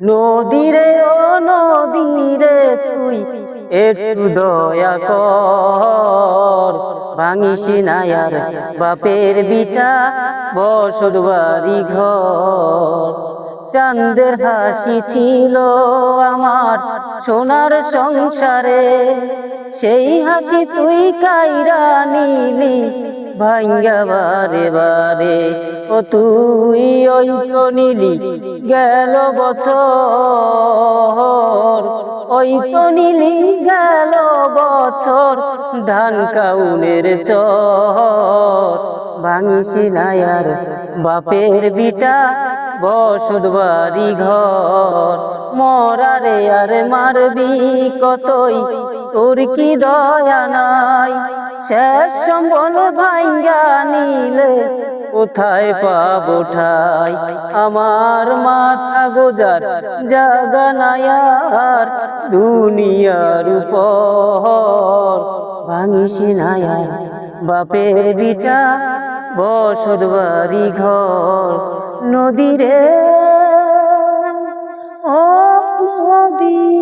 নদীরে, ও নদীরে তুই একটু দয়া কর। ভাঙিস বাপের বিটা বাড়ি ঘর। চাঁদের হাসি ছিল আমার সোনার সংসারে, সেই হাসি তুই কাইরা নিলি ভাঙ্গা বারে বারে ও তুই ওই তো নিলি গেল বছর। ওই তো নিলি গেল বছর, ধান কাউনের চর। ভাঙিসি নায়ার বাপের বিটা, বসত বাড়ি ঘর মরারে আর মারবি কতই তোর কি দয়া নাই? শেষ সম্বল ভাঙ্গা নিলে কোথায় পাব ঠাই? আমার মাথা গোজার জাগানায়ার দুনিয়ার উপর। ভাঙিস নাই বাপের বিটা বসত বাড়ি ঘর। নদীরে, ও নদী।